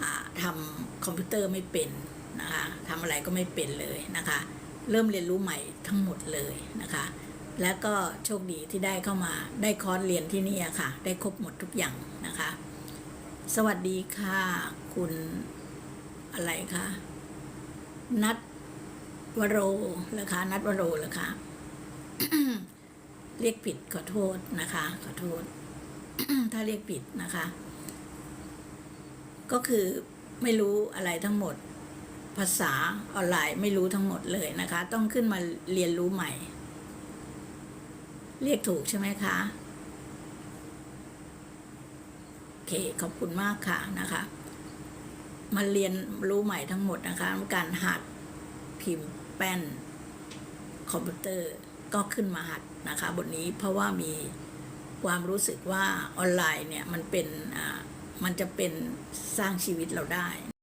อ่าทำคอมพิวเตอร์ไม่เป็นนะคะทำอะไรก็ไม่เป็นเลยนะคะ เริ่มเรียนรู้ใหม่ทั้งหมดเลยนะคะ แล้วก็โชคดีที่ได้เข้ามาได้คอร์สเรียนที่นี่ค่ะ ได้ครบหมดทุกอย่างนะคะ สวัสดีค่ะ คุณอะไรคะนัดวโรเหรอคะนัดวโรเหรอคะเรียกผิดขอโทษนะคะ ขอโทษ ถ้าเรียกผิดนะคะ ก็คือไม่รู้อะไรทั้งหมด ภาษาออนไลน์ไม่รู้ทั้งหมดเลยนะคะ ต้องขึ้นมาเรียนรู้ใหม่ เรียกถูกใช่ไหมคะโอเคขอบคุณมากค่ะนะคะ มาเรียนรู้ใหม่ทั้งหมดนะคะ การหัดพิมพ์แป้น คอมพิวเตอร์ก็ขึ้นมาหัดนะคะ บทนี้เพราะว่ามีความรู้สึกว่าออนไลน์เนี่ยมันเป็นอ่า มันจะเป็นสร้างชีวิตเราได้